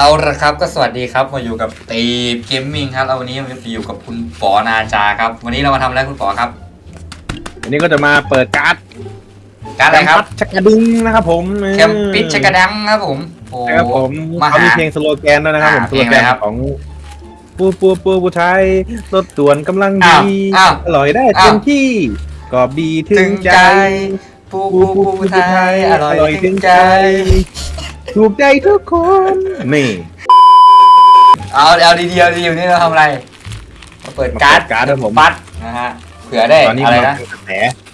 เอาละครับก็สวัสดีครับมาอยู่กับตีเกมมิ่งครับเอาวันนี้มาอยู่กับคุณปอนาจาครับ วันนี้เรามาทำอะไรคุณปอครับ วันนี้ก็จะมาเปิดการ์ดการอะไรครับแมปัดชักกระดุงนะครับผมแคมปิชชกระดังครับผมโอ้นะครับผมมาหาเขามีเพลงสโลแกนด้วยนะครับผมอ่าสโลเพลงแกอะไรนครับของปูปูปูปูไทยรสต่วนกำลังอ้าดีวอ้าวอร่อยได้อ้าวเต็มที่กรอบดีถึถึงงใจใจปูปูปูปูไทยอร่อยถึงใจ ถูกใจทุกคน นี่เอาเอาดีๆเอาดีๆวันนี้เราทำอะไรมาเปิดการ์ดมเปิการ์ดครับผมปัดนะฮะเผื่อได้ตอนนี้อะไรมันนะเป็นกระแส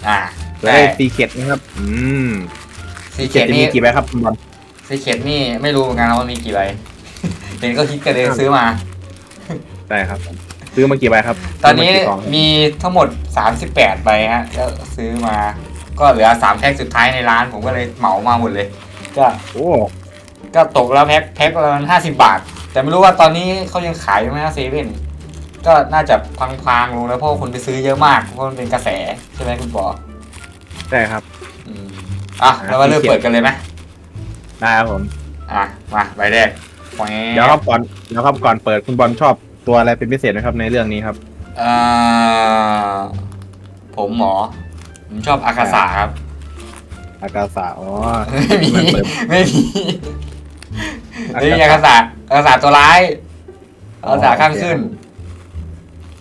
อ่าเผื่อได้ซีเค็ดนะครับ อืมซีซีเคเค็ดดจะมีนี่กี่ใบครับคุณบอลซีเคดนี่ไม่รู้เหมือนกันนะว่ามีกี่ใบ เห็นก็คิดกันเลยซื้อมา ได้ครับผมซื้อมากี่ใบครับตอนนี้ซื้มากี่ซงมีทั้งหมด 38ใบฮะแล้วซื้อมาก็เหลือ 3แพ็คสุดท้ายในร้านผมก็เลยเหมามาหมดเลย ก็โอ้ ก็ตกแล้วแพ็คแพ็คละห้าสิบบาท แต่ไม่รู้ว่าตอนนี้เขายังขายอยู่ไหมนะเซเว่นก็น่าจะพังๆลงแล้วเพราะว่าคนไปซื้อเยอะมากเพราะมันเป็นกระแสใช่ไหมคุณปอใช่ครับอืมอะแล้วมาเริ่มเปิดกันเลยไหมได้ครับผมอะมาใบแรกแหวเดี๋ยวครับก่อนเดี๋ยวครับก่อนเปิดคุณบอลชอบตัวอะไรเป็นพิเศษไหมครับในเรื่องนี้ครับเอ่อผมหมอผมชอบอากาศาครับอากาศาอ๋อไม่มีมันเปิดไม่มี อากาศเฮ้ยอากาศาอากาศาตัวร้ายอากาศาข้างขึ้น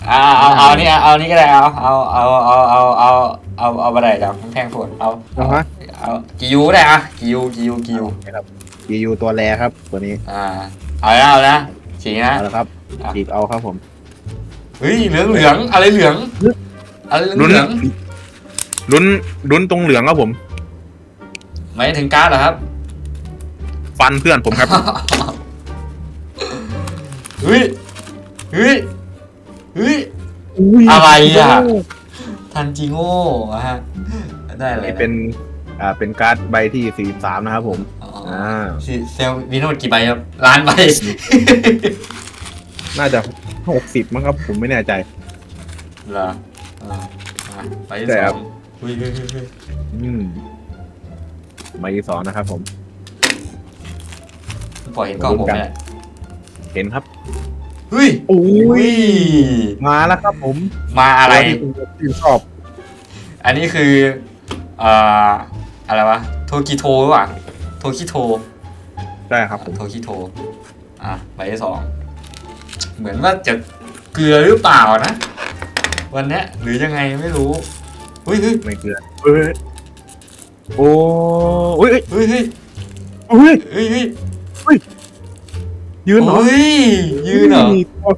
เอาเอาเอานี่เอานี่ก็ได้เอาเอาเอาเอาเอาเอาเอาเอาไปไหนเดี๋ยวแพงสุดเอาเอาฮะเอากิยูได้อะกิยูกิยูกิยูครับยียูตัวแรครับตัวนี้ อ่าเอาแล้วเอาแล้วฉีกนะเอาละครับอะจีบเอาครับผมเฮ้ยเหลืองเหลืองอะไรเหลืองอะไรเหลืองลุ้นเหลืองลุ้นลุ้นตรงเหลืองครับผมหมายถึงการ์ดเหรอครับ ฟันเพื่อนผมครับ เฮ้ย เฮ้ย เฮ้ยยอะไรอะ ทันจิโง่อะฮะ ได้อะไรนี่นะเป็น อ่า เป็นการ์ดใบที่สี่สามนะครับผมอ๋ออ่าสิเซลมีทั้งหมดกี่ใบครับ ล้านใบ น่าจะหกสิบมั้งครับ ผมไม่แน่ใจเหรออ่าอะใบที่ใช่สครัอบงเฮ้ยเฮ้ยเฮ้ยเฮ้ยอืมใบที่สองนะครับผม ปล่อยเห็นกล้องผมเนี่ยเห็นครับเฮ้ยโอ้อุ้ยยมาแล้วครับผมมาอะไร ตัวที่คุณชื่นชอบอันนี้คือเอ่ออะไรวะโทกิโทหรือเปล่าโทคิโท ใช่ครับผม โทคิโท อะใบที่สอง เหมือนว่าจะเกลือหรือเปล่านะ วันเนี้ยหรือยังไงไม่รู้เฮ้ยเฮ้ยไม่เกลือเอ้ยโอ้ยเอ้ยเฮ้ยเฮ้ยเอ้ยเฮ้ยเฮ้ย ยืนเหรอเฮ้ยยืนเหรอ ตัว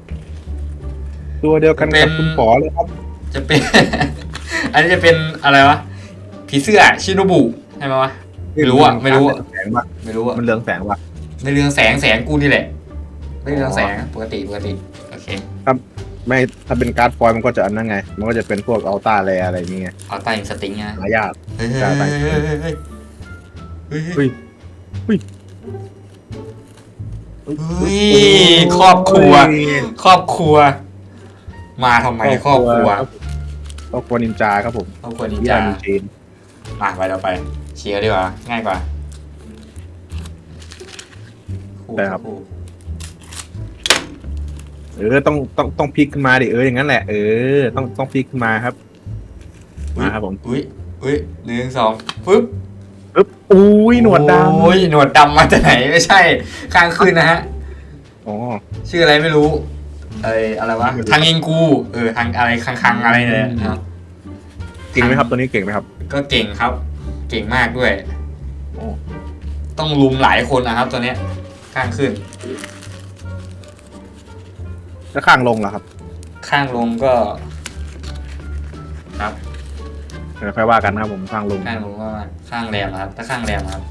ตัวเดียวกันเป็กับนคุณปอเลยครับจะเป็น อันนี้จะเป็นอะไรวะผีเสื้อชิโนบุใช่ไหมวะ ไม่รู้อะไม่รู้อะ แสงว่ะไม่รู้อะมันเรืองแสงว่ะในเรืองแสงแสงกูนี่แหละในเรืองแสงปกติปกติโอเคไม่ถ้าเป็นการ์ดฟอยล์มันก็จะอันนั้นไง มันก็จะเป็นพวกอัลต้าแรอะไรอย่างเงี้ยเอาใต้อินสติ้งนะหายาก เฮ้ยเฮ้ยจ้าไปเฮ้ยเฮ้ยเฮ้ยเฮ้ย เฮ้ยเฮ้ยเฮ้ยครอบครัว ครอบครัว มาทำไมครอบครัวครอบครัวนินจาครับผมครอบครัวนินวิจาอานินจีนมาไปเราไปเชียร์ดีกว่า ง่ายกว่าได้ครับเออต้องต้องต้องพลิกขึ้นมาดิเอออย่างนั้นแหละเออต้องต้องพลิกขึ้นมาครับมาครับผมอุ้ยอุ้ยหนึ่งสองปึ๊บ ปึ๊บอุ้ยหนวดดำโอ้ยหนวดดำมาจากไหนไม่ใช่ข้างขึ้นนะฮะอ๋อ ชื่ออะไรไม่รู้เอ้ยอะไรวะไม่รู้ทางยิงกูเออทางอะไรคังคังๆอะไรเนี่ยเนาะเก่งไหมครับตัวนี้เก่งไหมครับ ก็เก่งครับ เก่งมากด้วย โอ้ ต้องลุมหลายคนนะครับ ตัวเนี้ยข้างขึ้น แล้วข้างลงล่ะครับข้างลงก็ครับเดี๋ยวค่อยว่ากันนะครับผมข้างลงข้างลงก็ ข้างแรมครับ ถ้าข้างแรมครับ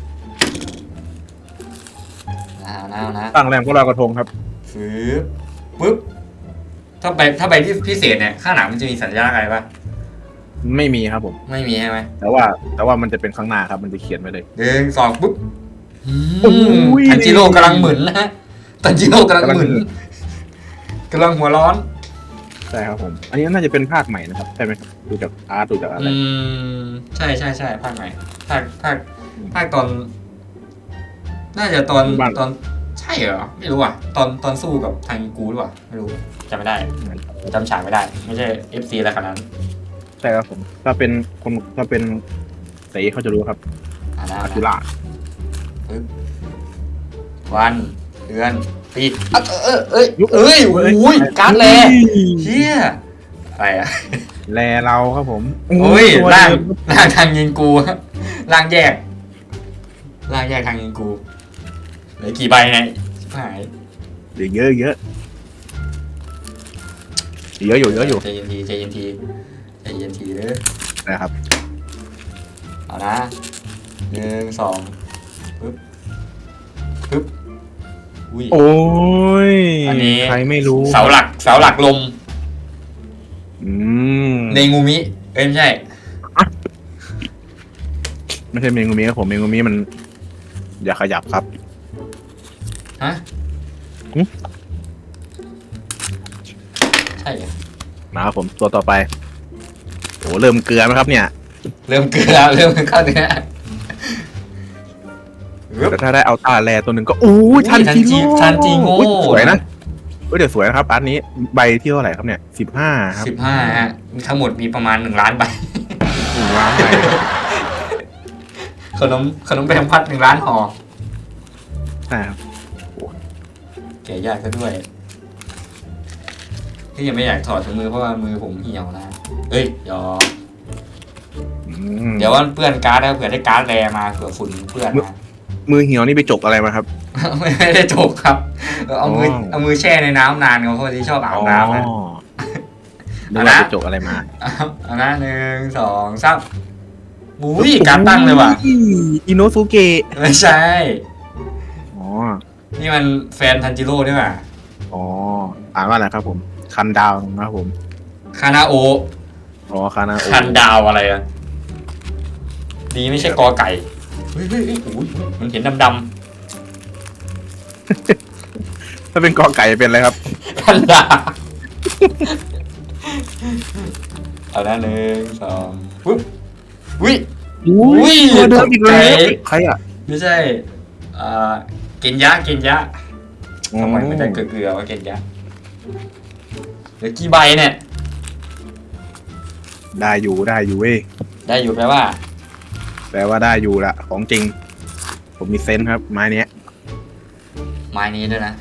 เอานะเอานะข้างแรมก็ลอยกระทงครับ ฟืบปึ๊บ ถ้าไปถ้าไปที่พิเศษเนี่ย ข้างหลังมันจะมีสัญลักษณ์อะไรปะไม่มีครับผม ไม่มีใช่ไหมแต่ว่าแต่ว่ามันจะเป็นข้างหน้าครับ มันจะเขียนไว้เลย หนึ่งสองปุ๊บโอ้ยทันจิโร่กำลังหมุนนะฮะทันจิโร่กำลังหมุนกำลังหัวร้อนใช่ครับผม อันนี้น่าจะเป็นภาคใหม่นะครับใช่ไหมครับดูจากอาร์ตดูจากอะไรอืมใช่ใช่ใช่ภาคใหม่ภาคภาคภาคตอน น่าจะตอนตอนฉช่เหรอไม่รู้อะตอนตอนสู้กับทางกูหรือเปล่าไม่รู้จำไม่ได้จำฉากไม่ได้ ไม่ใช่ FC อะไรขนาดนั้นใช่ครับผม ถ้าเป็นคนถ้าเป็นสีเขาจะรู้ครับอ่านะอากุระปึ๊บวัน เดือนปีอะเออเออเอ้ยเอ้ยโอ้ยการ์ดแลเฮียอะไรอะแลเราครับผมโอ้ยตัวล่างเดิมล่างทางยิงกูล่างแยกล่างแยกทางยิงกูเหลือกี่ใบเนี่ยชิบหายเดี๋ยวเยอะเยอะเยอะอยู่เยอะอยู่ใจเย็นทีใจเย็นทีใจเย็นทีเด้อนะครับเอานะหนึ่งสองปึ๊บปึ๊บ อุ้ย โอ้ยอันนี้ ใครไม่รู้เสาหลักเสาหลักลมอืมในงูมิ เอ้ยไม่ใช่ ไม่ใช่เมงูมีครับผมเมงูมีมัน อย่าขยับครับ ฮะหึ ใช่เหรอมาครับผมตัวต่อไปโอ้เริ่มเกลือไหมครับเนี่ย เริ่มเกลือเริ่มเข้าเนื้อปึ๊บ แต่ถ้าได้เอาตาแลตัวหนึ่งก็โอ้ยอุ้ยทันจีโร่ทันจีโง่อุ๊ยสวยนะเฮ้ยเดี๋ยวสวยนะครับอันนี้ใบที่เท่าไหร่ครับเนี่ยสิบห้าครับสิบห้าฮะทั้งหมดมีประมาณหนึ่งล้านใบว้าวขนมขนมแบงพัดหนึ่งล้านห่อใช่ครับแกะยากซะด้วยที่ยังไม่อยากถอดถุงมือเพราะว่ามือผมเหี่ยวนะเอ้ยเดี๋ยวอืมเดี๋ยวว่าเปื้อนการ์ดนะเผื่อได้การ์ดแรมาเผื่อฝุ่นเปื้อนมา มือเหี่ยวนี่ไปจกอะไรมาครับ ไม่ได้จกครับ เอามืออ๋อเอามือแช่ในน้ำนานเขาคนที่ชอบอาบน้ำนะ อ๋อนึกเอาว่านะ ไปจกอะไรมาเอาเอานะหนึ่งสองสามอุ้ยการตั้งเลยว่ะอิโนสุเกะไม่ใช่ อ๋อนี่มันแฟนทันจิโร่ด้วยว่ะอ๋ออ่านว่าอะไรครับผม คันดาวนะครับผมคานาโออ๋อคานาโอคันดาวอะไรอะดีไม่ใช่กอไก่ เฮ้ยเฮ้ยเฮ้ยโอ้ยมันเห็นดำถ้าเป็นกอไก่เป็นอะไรครับๆคันดาวเอานะหนึ่งสองปุ๊บอุ้ยอุ้ยตัวเดิมอีกแล้วตกใจใครอะไม่ใช่อ่าเกนยะเกนยะทำไมไม่ได้เกลือๆวะเกนยะเหลือกี่ใบเนี่ย ได้อยู่ได้อยู่เว้ยได้อยู่แปลว่า แปลว่าได้อยู่ละของจริง ผมมีเซนส์ครับ ไม้เนี้ยไม้นี้ด้วยนะ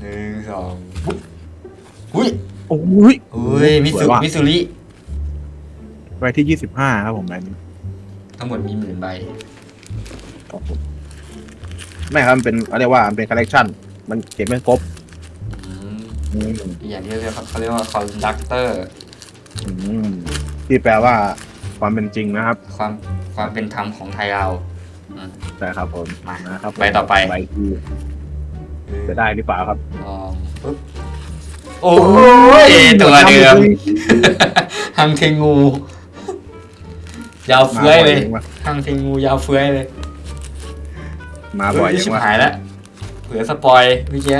หนึ่งสองปุ๊บอุ้ยโอ้ยอุ้ยมิสสุวยว่ะมิสุริใบที่ยี่สิบห้าครับผมใบนี้ทั้งหมดมีหมื่นใบครับผมไม่ครับมันเป็นเขาเรียกว่ามันเป็นคอลเลกชันมันเก็บไม่ครบอืมอืมอีกอย่างที่เรียกเขาเรียกว่าคอนดักเตอร์ อืมที่แปลว่าความเป็นจริงนะครับ ความ ความเป็นธรรมของไทยเราใช่ครับผมมานะครับผมใบต่อไป ใบที่จะได้หรือเปล่าครับลองปุ๊บโอ้ยตัวเดิมฮังเทงูยาวมาเฟื้บ่ออยยเลยจังวะฮังเทงู ยาวเฟื้อยเลยมาบ่อยเฮ้ยจัชิงบวะหายแล้วเผื่อสปอยเมื่อกี้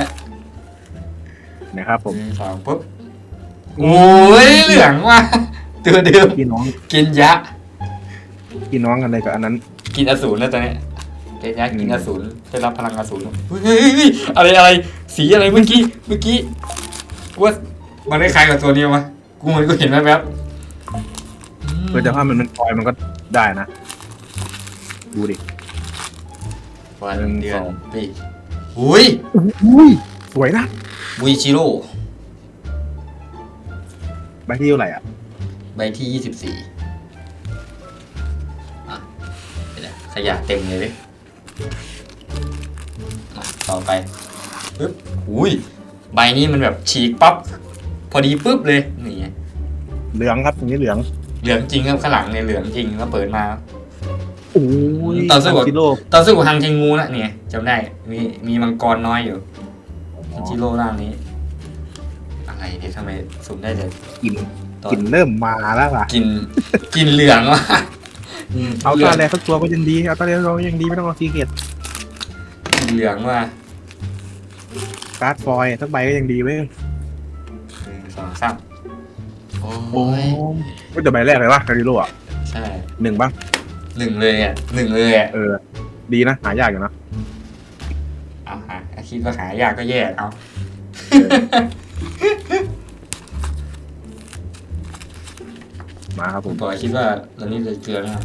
นะครับ ผมหนึ่งสองปุ๊บโอ้ยเหลืองว่ะตัวเดิมพี่น้องกินยะ พี่น้องกันเลยกับอันนั้น กินอสูรแล้วตอนเนี้ยเกนยะกินอืมอสูรได้รับพลังอสูรเฮ้ยเฮ้ยเฮ้ยอะไรอะไรสีอะไรเมื่อกี้เมื่อกี้ว่ามันได้คล้ายกับตัวนี้วะกูเหมันกูเห็นแวบๆอืมเพื่อจะว่ามันเป็นฟอยล์มันก็ได้นะ ดูดิ วันหนึ่งเดือสนองปีอุ้ยอุ้ยสวยนะบุยชิโร่ใบที่เท่าไหร่อะ ใบที่ยี่สิบสี่ ขยะเต็มเลยดิมาต่อไปปึ๊บอุ้ยใบนี้มันแบบฉีกปั๊บพอดีปุ๊บเลยนี่ไงเหลืองครับตรงนี้เหลืองเหลืองจริงครับข้างหลังเนี่ยเหลืองจริงแล้วเปิดมาโอ้ยต่อสู้กับจิโร่ตอนสู้กับฮังเทงูนะเนี่ยจำได้มีมีมังกรน้อยอยู่ฮังจิโร่ร่างนี้ อะไรเนี่ยทำไมสุ่มได้แต่กลิ่นตอนกลิ่นเริ่มมาแล้วล่ะกินกินเหลืองว่ะ เอาหลืตางแรกสักตัวก็ยังดี เอาตาแรกเรายังดีไม่ต้องเอาซีเกตกินเหลืองว่ะการ์ดฟอยล์สักใบก็ยังดีเว้ยหนึ่งสองสามโอ้โอ้ยก็จะใบแรกเลยวะคาริโร่อะใช่หนึ่งบ้างหนึ่งเลยอะหนึ่งเลยอะเออ ดีนะ หายากอยู่นะเอาหาโอเคคิดว่าหายากก็แย่เอามาครับผผมมปอยคิดว่าตอนนี้เลยเกลือนะครับ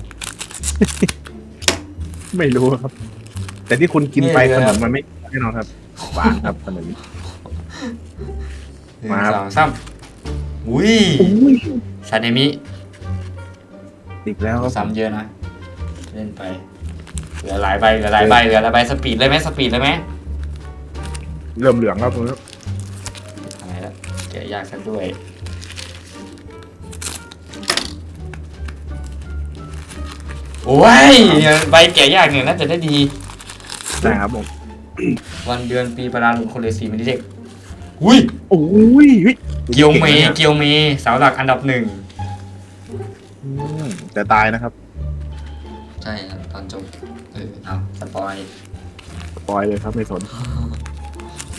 ไม่รู้ครับ แต่ที่คุณกินไปนี่ขเลยนครับมมันไม่แน่นอนครับหวานครับขนม หนึ่งมาครับ สองสามอุ้ยอุ้ยซาเนมิอีกแล้วครับซ้ำเยอะนะ เล่นไป เหลือหลายใบ เหลือหลายใบ เหลือหลายใบ สปีดเลยไหมสปีดเลยไหมเริ่มเหลืองครับผมอะไรละแกะยากซะด้วย โอ้ยเนี่ยใบแกะยากเนี่ยน่าจะได้ดีได้ครับผมวันเดือนปีประดาหลุมคนเลยสีมินิเด็กอุ้ยโอ้ยเฮ้ยเกียวเมก่งนะนี่เกียวเมเสาหลักอันดับหนึ่งอืมแต่ตายนะครับ ใช่ครับตอนจบเออเอาสปอยปล่อยเลยครับไม่สน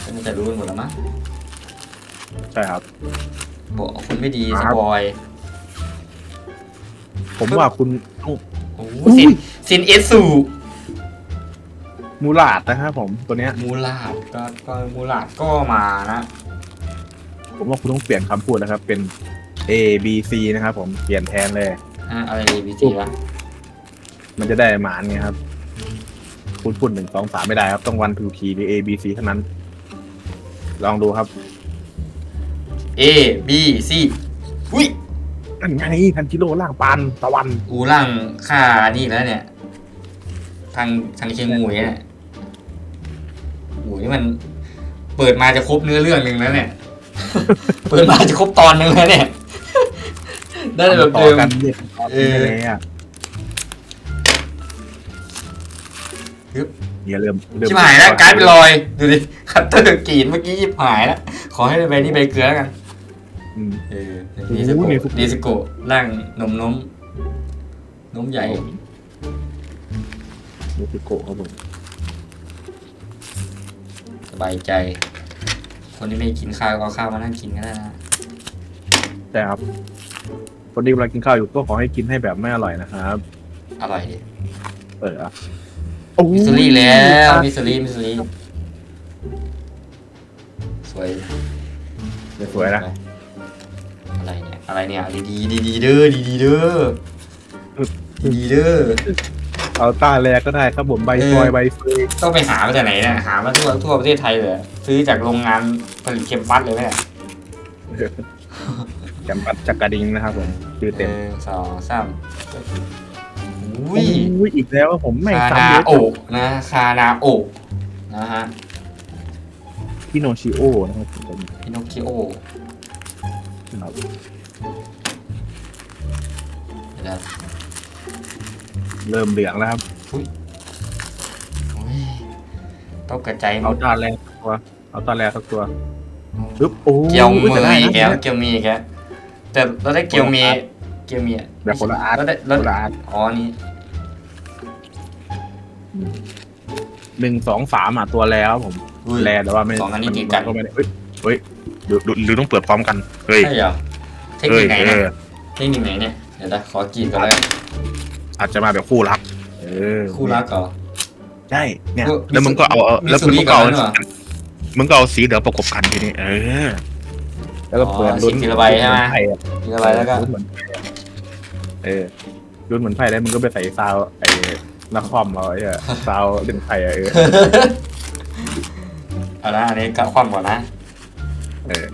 ก็น่าจะรู้กันหมดแล้วมั้งใช่ครับบอกคนไม่ดีคสรับปอยผมว่าคุณต้อง โอ้โหอุ้ยซินซินเอสสูมูลาดนะครับผมตัวเนี้ย มูลาดก็ก็มูลาดก็มานะผมว่าคุณต้องเปลี่ยนคำพูดนะครับ เป็น A B C นะครับผมเปลี่ยนแทนเลย อะอะไรบีจีวะมันจะได้หมานไงครับคุณพูดหนึ่งสองสามไม่ได้ครับ ต้องวันทูทีหรือ A B C เท่านั้น ลองดูครับเอบีซีอุ้ย นั่นไงทันจิโร่ล่างปานตะวันอูร่างค่านี่แล้วเนี่ย ทางทางเชียงหมุยเนี่ยโอ้ยมัน เปิดมาจะครบเนื้อเรื่องหนึ่งแล้วเนี่ย เปิดมาจะครบตอนหนึ่งแล้วเนี่ย ได้แบบต่อเดิมกันเรียกต่อเอกันอไปเลยอะฮึบเนี่ยเริ่มเริ่มชิบหายแล้วการ์ดเป็นรอย ดูดิคัตเตอร์กรีดเมื่อกี้ยิบหายแล้ว ขอให้ได้ใบนี้ใบเกลือแล้วกัน อืม เออโอ้โหดีสโกเนซุโกะดีสโกะร่างนมนมนมใหญ่นี่คือโกะครับผมสบายใจ คนที่ไม่กินข้าวก็เอาข้าวมานั่งกินก็ได้นะแต่ครับคนที่กำลังกินข้าวอยู่ก็ขอให้กินให้แบบไม่อร่อยนะครับอร่อยดิเอออะโอ้ยมิสซิลี่แล้วมิสซิลี่มิสซิลี่สวย สวยนะ อะไรเนี่ย อะไรเนี่ย ดีดีดีดีๆเด้อดีดีๆเด้อดีดีๆเด้อเอาต้าแรกก็ได้ครับผมใบเออฟอยใบเฟยต้องไปหามาจากไหนเนี่ยหามาทั่วทั่วประเทศไทยเลยซื้อจากโรงงานผลิตเค็มปัสเลยไหมเนี่ยจำปัดจักรดิงนะครับผมชื่อหเต็มนึ่งสองสามอุ้โอ้ยยอีกแล้วครับผมไม่คาซ้ำนาเยอะโอะนะคานาโอะนะฮะพี่โนชิโอนะครับผมพินอคคิโอ ครับเดี๋ยวเริ่มเหลืองแล้วครับ โอ้ยต้องกระจายเอาต้าแรกสักตัว เอาต้าแรกสักตัวปึ๊บโอ้เกียวมือแต่ได้อีนะกแล้วเกียวมีอีกแล้วแต่เราได้เกียวมีเกียวมีอะแบบคนละอาร์ตเราได้คเรานละอาร์ตอ๋อนี่หนึ่งสองสามอะตัวแล้วผมอุ้ยแลแต่ว่าไม่สองอันนี้ติดกันมัก็ไม่ได้เฮ้ยเฮ้ย หรือหรือหรือต้องเปิดพร้อมกันเฮ้ยใช่เหรอเทคเฮ้นิยคไหนเอเนี่ยอเทคนิคไหนเนี่ยเดี๋ยวนะขอกรีดก่อนแล้วกันอาจจะมาแบบคู่รักเออคู่รักเหรอ ใช่เนี่ยคู่แล้วมึงก็เอาเอามิแล้วสุมึริงก็เอาก่อนเหรอ มึงก็เอาสีเหลืองประกบกันทีนี้เออแล้วก็เปิดอ๋อลุ้นสีทีละใบใช่ไหม ลุ้นพ่อะทีละใบแล้วก็ลุ้นเหมือนไพ่อะเออรุ่นเหมือนไพ่แล้วมึงก็ไปใส่ซาวไอ้นักคอมเอาไอ้เหี้ยซาวเล่นไพ่อะเออเอาละอันนี้ก็ความก่อนนะ เออ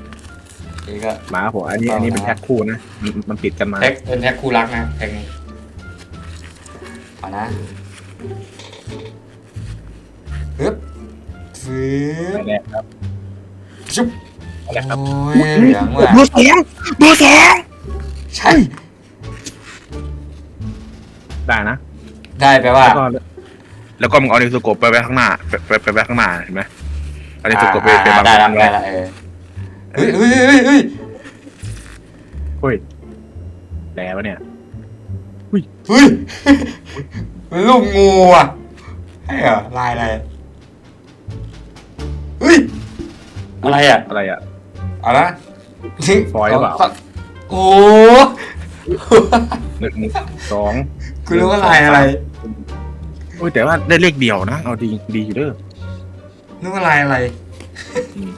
นี่ก็มาครับผมอันนี้อันนี้เป็นแท็กคู่นะมันมันติดกันมาแท็กเป็นแท็กคู่รักนะแท็กนี้เอานะฮึบฟืบแรกครับชุบแรกครับโอ้ยเหลืองว่ะเบอร์สองเบอร์สองใช่ ได้นะได้แปลว่า แล้วก็แล้วก็มึงเอาในสโกปไปไว้ข้างหน้าไปไปไปไว้ข้างหน้าเห็นไหมเอาในสโกปไปไปอ่าบังได้กัละนได้ไว้ละเออ เฮ้ยเฮ้ยเฮ้ยเฮ้ยเฮ้ยแล้วะเนี่ย เฮ้ยเป็นลูกงูอะใช่เหรอลายอะไรเฮ้ยอะไรอะอะไรอะ เอาละฟอยล์หรือเปล่า โอ้หนึ่งสองคุณรู้ว่าลายอะไรโอ้ยแต่ว่าได้เลขเดียวนะ เอาดีดีอยู่เด้อนึกว่าลายอะไรอืม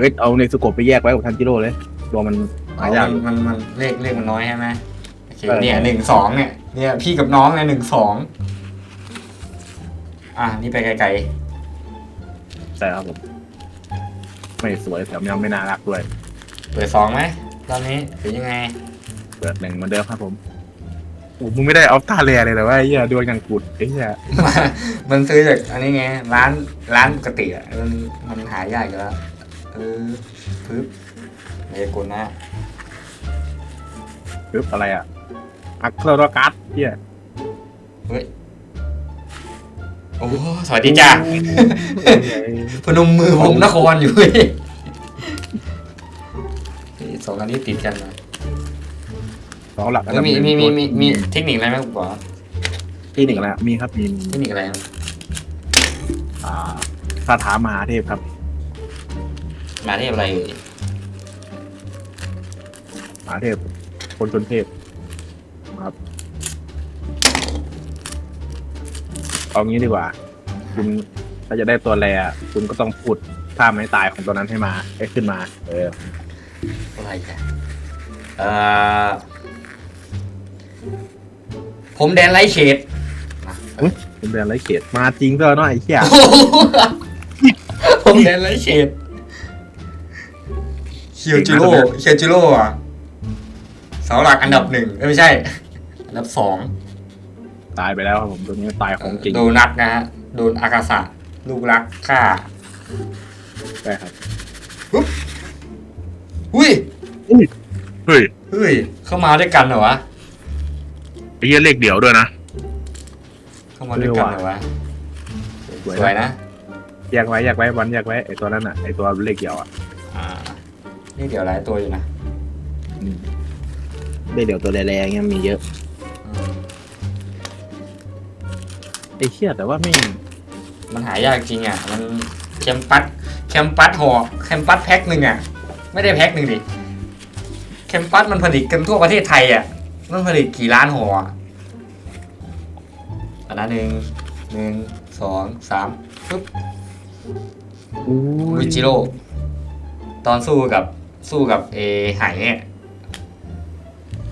เฮ้ยเอาในสโกปไปแยกไว้กับทันจิโร่เลยตัวมันอ๋หาอยาก มันมันมันเลขเลขมันน้อยใช่ไหมโอเคเออ เนี่ยหนึ่งสองเนี่ยเนี่ยพี่กับน้องเนี่ยหนึ่งสองอะนี่ไปไกลใช่ครับผมไม่สวยแถมยังไม่น่ารักด้วยๆเปิดสองไหมตอนนี้หรือยังไง เปิดหนึ่งเหมือนเดิมครับผมโอ้มึงไม่ได้ออฟตาเรียเลยแต่ว่าไอ้เหี้ยดวลกันกุดไอ้เหี้ยมันซื้อจากอันนี้ไงร้านร้านปกติอะมันมันหายากอยู่แล้ว เออปึ๊บเมโกนะปึ๊บอะไรอะ อัครกัสเหี้ยเฮ้ย โอ้สวัสดีจ้าพนมมือผมนครอยู่เว้ยนี่สองอันนี้ติดกันนะสองหลักเอ้ยมีมีมีมีมีเทคนิคอะไรไหมคุณป๋อเทคนิคอะไรมีครับมีเทคนิคอะไรครับอ่าคาถามหาเทพครับ มาเทพอะไรเอ่ยมหาเทพ คนชนเทพครับ เอางี้ดีกว่า คุณถ้าจะได้ตัวแรอะคุณก็ต้องพูดท่าไม้ตายของตัวนั้นให้มาให้ขึ้นมา เออ อะไรกันเอ่อผมแดนไลท์เชดมาคุณเรียนไรเขตมาจริงก็เนาะไอ้เหี้ย ผมแดนไลท์เชด เคียวจิโร่เคียวจิโร่อะเสาหลักอันดับหนึ่งเอ้ยไม่ใช่ อันดับสองตายไปแล้วครับผมตัวนี้ตายของจริงโดนัทนะฮะโดนอากาศะลูกรักฆ่าใช่ครับอุ้ยเฮ้ยเฮ้ย เข้ามาด้วยกันเหรอวะไอ้เหี้ยเลขเดี่ยวด้วยนะ เข้ามาด้วยกันเหรอวะสวยสวยนะแยกไว้แยกไว้วันแยกไว้ไอ้ตัวนั้นอะไอ้ตัวเลขเดี่ยวอะอ่า นี่เดี๋ยวหลายตัวอยู่นะอืมเลขเดี่ยวตัวแรงๆเงี้ยมีเยอะอืมไอ้เชี่ยแต่ว่าไม่มันหายากจริงอะ มันแคมปัสแคมปัสห่อแคมปัสแพ็คหนึ่งอะ ไม่ได้แพ็คหนึ่งดิแคมปัสมันผลิตกันทั่วประเทศไทยอะ มันผลิตกี่ล้านห่ออะอันนั้นหนึ่งหนึ่งสองสามปึ๊บอู้วิจิโร่ตอนสู้กับ สู้กับเอไหายเนี่ย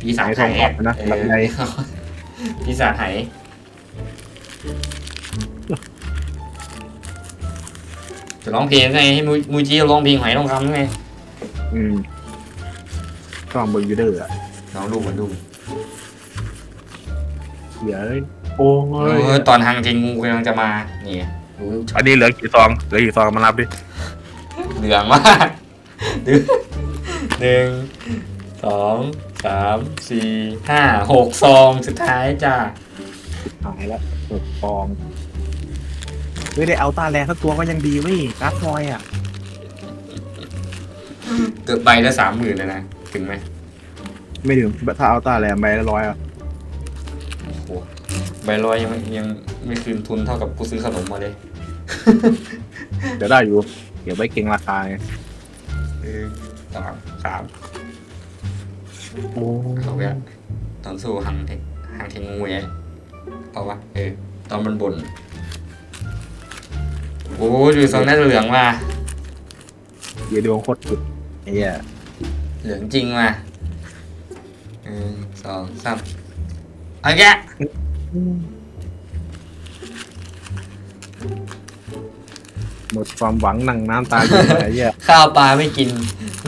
ปีศาจไหายอะนะเอลำไยอปีศาจไหายจะร้องเพลงไงให้มูมูจิร้องเพลงไหายทองคำไงอืมช่องเบอร์ยูเดอร์อะน้องดูมันดูเดี๋ยวโอ้เอยอตอนทางเจงงูกำลังจะมานี่ดูอันนี้เหลือกี่ซองเหลือกี่ซองมารับดิเหลืองมากดูห นึ่งสองสามสี่ห้าหกซองสุดท้ายจ้าหายแล้วหกซองไม่ได้เอาตาแรงสักตัวก็ยังดีเว้ยการ์ดฟอยอะเกือบใบละสามหมื่นเลยนะ ถึงไหมไม่ถึงถ้าเอาตาแรงไปละร้อยอะโอ้โหใบร้อยยังไม่ยังไม่คืนทุนเท่ากับกูซื้อขนมมาเลย เดี๋ยวได้อยู่ เดี๋ยวไว้เก่งราคาไง เออ สองสามโอ้เอาไปอะตอนสู้หังเทหังเทงูเนี่ยเอาวะเออตอนมันบ่นโอ้ยดูซองนั้นเหลืองมาเดี๋ยวดวงโคตรสุดไอ้เหี้ยเหลืองจริงมาหนึ่งสองสามเอาแกะหมดความหวังนั่งน้ำตาอยู่ไอ้เหี้ยข้าวปลาไม่กิน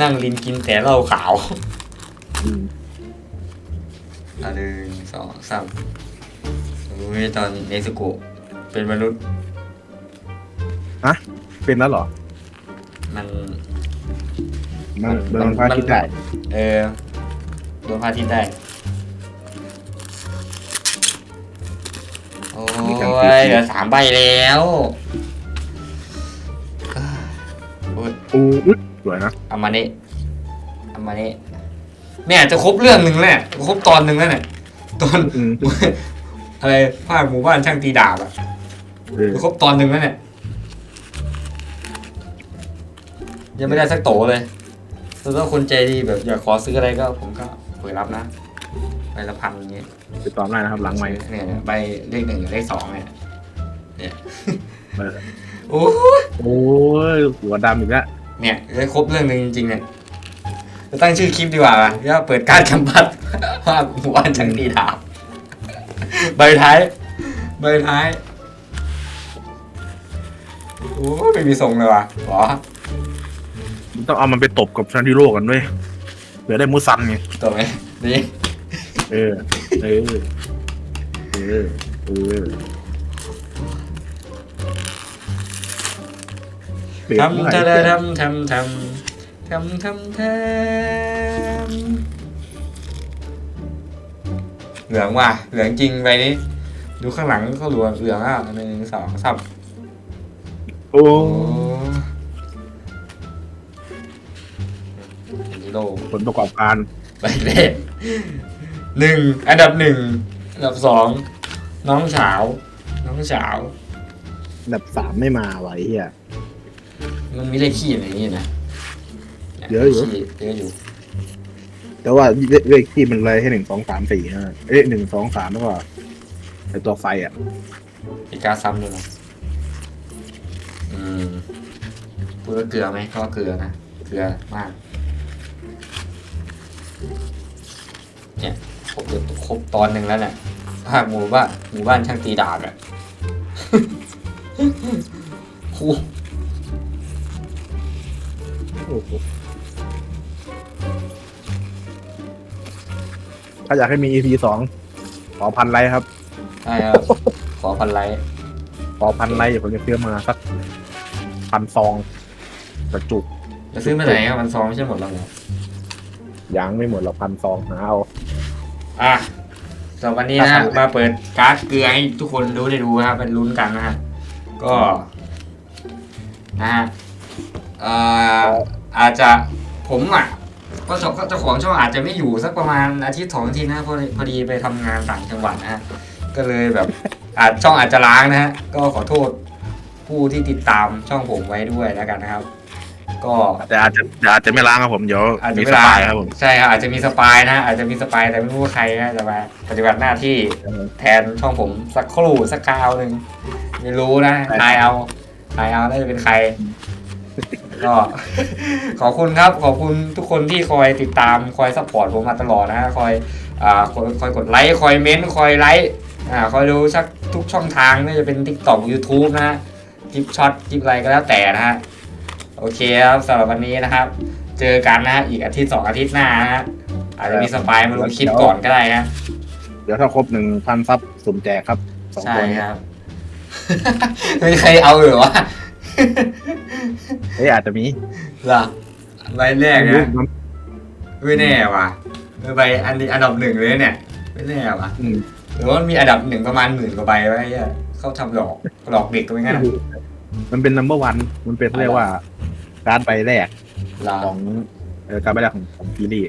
นั่งลินกินแต่เหล้าขาวอืมอะหนึ่งสองสามโอ้ยตอนเนสโกะเป็นมนุษย์เป็นแล้วเหรอมัน มันโดนพระอาทิตย์ได้ เออโดนพระอาทิตย์ได้ โอ้ยเหลือสามใบแล้ว โอ้ยอู้อุ๊ย สวยนะเอามาเนะเอามาเนะเนี่ยจะครบเรื่องหนึ่งแล้วเนี่ยจะครบตอนหนึ่งแล้วเนี่ยตอน อืม อะไรภาคหมู่บ้านช่างตีดาบอะเออจะครบตอนหนึ่งแล้วเนี่ย ยังไม่ได้สักโตเลยแล้วถ้าคนใจดีแบบอยากขอซื้ออะไรก็ ผมก็เปิดรับนะใบละพันอย่างเงี้ยไปตอมได้นะครับหลังไม้เนี่ยใบเลขหนึ่งกับเลขสองเนี่ยเนี่ยเออโอ้ยโอ้ยหัวดำอีกแล้ว เนี่ยจะครบเรื่องหนึ่งจริงๆเนี่ยจะตั้งชื่อคลิปดีกว่าป่ะว่าเปิดการกำบัดว่าหมู่บ้านช่างตีดาบใบท้าย ใบท้ายโอ้ยไม่มีทรงเลยว่ะหรอมันต้องเอามันไปตบกับชันดิโร่กันด้วยเผื่อได้มูซันไงตัวไหมนี่เออ เออ เออ เออ ปลี่ยนทำเมื่อไหทำร่ทำทำทำทำทำทำเหลืองว่ะ เหลืองจริงไปนี้ ดูข้างหลังก็เหลืองเหลืองอะหนึ่งสองสามโอ้โอ้ฮีโร่ผลประกอบการไปเลยหนึ่งอันดับหนึ่งอันดับสองน้องสาว น้องสาว อันดับสามไม่มาไวะไอ้เฮีย มันมีเลขขี้อะไรอย่างงี้นะเยอะอยู่ขี้เยอะอยู่ แต่ว่าเลขที่มันเลยให้หนึ่งสองสามสี่ฮะเอ๊ะหนึ่งสองสามแล้วก็ไอตัวไฟอะอีกการซ้ำด้วยนะอืมพูดว่าเกลือไหมก็เกลือนะ เกลือมาก เนี่ยครบครบตอนหนึ่งแล้วเนี่ยภาคหมู่บ้านหมู่บ้านช่างตีดาบอะโอ้โอ้โห ถ้าอยากให้มี EP สองขอพันไลค์ครับ ใช่ครับ ขอพันไลค์ขอพันไลค์ผมจะซื้อมาสักพันซองกระจุกจะซื้อมาไหนครับมันซองไม่ใช่หมดแล้วเหรอยังไม่หมดหรอกพันซองหาเอา อะสำหรับวันนี้นะฮะมาเปิดการ์ดเกลือให้ทุกคนดูได้ดูนะครับเป็นลุ้นกันนะฮะก็นะฮะเอ่อ อาจจะผมอะก็เจ้าเจ้าของช่องอาจจะไม่อยู่สักประมาณอาทิตย์สองอาทิตย์นะเพราะพอดีไปทำงานต่างจังหวัดนะฮะก็เลยแบบอาจช่องอาจจะล้างนะฮะก็ขอโทษผู้ที่ติดตามช่องผมไว้ด้วยแล้วกันนะครับ ก็แต่อาจจะอาจจะไม่ล้างครับผมเดี๋ยวอาจจะมีไม่สล้างปายครับผมใช่ครับอาจจะมีสปายนะอาจจะมีสปายแต่ไม่รู้ว่าใครนะจะมาปฏิบัติหน้าที่แทนช่องผมสักครู่สักคราวหนึ่งไม่รู้นะทายเอาทายเอาน่าจะเป็นใคร ก็ขอบคุณครับขอบคุณทุกคนที่คอยติดตามคอยซัพพอร์ตผมมาตลอดนะฮะคอยอ่าคอยคอยกดไลค์คอยเม้นต์คอยไลค์อ่าคอยดูชักทุกช่องทางไม่ว่าจะเป็น TikTok YouTube นะฮะคลิปช็อตคลิปอะไรก็แล้วแต่นะฮะโอเคครับสำหรับวันนี้นะครับ เจอกันนะฮะอีกอาทิตย์สองอาทิตย์หน้านะฮะอาจจะมีสปายมาลงคลิปก่อนก็ได้นะเดี๋ยวถ้าครบหนึ่งพันซับสุ่มแจกครับสองใช่ตัวนี้ครับ ไม่มีใครเอาเหรอวะ เอ้ยอาจจะมีเหรอใบแรกไม่รู้นะมันไม่แน่ว่ะใบอันนี้อันดับหนึ่งเลยเนี่ย ไม่แน่ว่ะอืมหรือว่ามันมีอันดับหนึ่งประมาณหมื่นกว่าใบไว้ไอ้เหี้ยเขาทำหลอกหลอกเด็กก็ไม่งั้นอะมันเป็น number one มันเป็นเรียกว่า การดใบแรกเหรอของเออการดใบแรกของของซีรีส์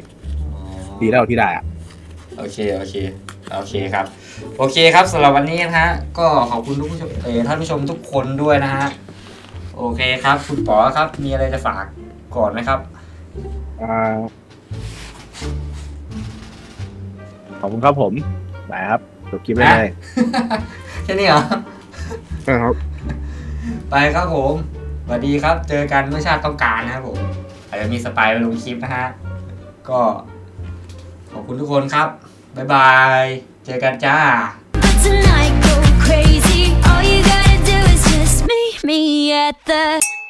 อ๋อปีแรกที่ได้อะ โอเคโอเคโอเคครับ โอเคครับสำหรับวันนี้นะฮะก็ขอบคุณทุกผู้ชมเออท่านผู้ชมทุกคนด้วยนะฮะ โอเคครับ คุณป๋อครับ มีอะไรจะฝากก่อนไหมครับ อ่าขอบคุณครับผมได้ครับจบคลิปได้เลยแค่นี้เหรอ ครับ ไปครับผมสวัสดีครับ เจอกันเมื่อชาติต้องการนะครับผม อาจจะมีสปายมาลงคลิปนะฮะ ก็ ขอบคุณทุกคนครับ บ๊ายบาย เจอกันจ้า But tonight me at the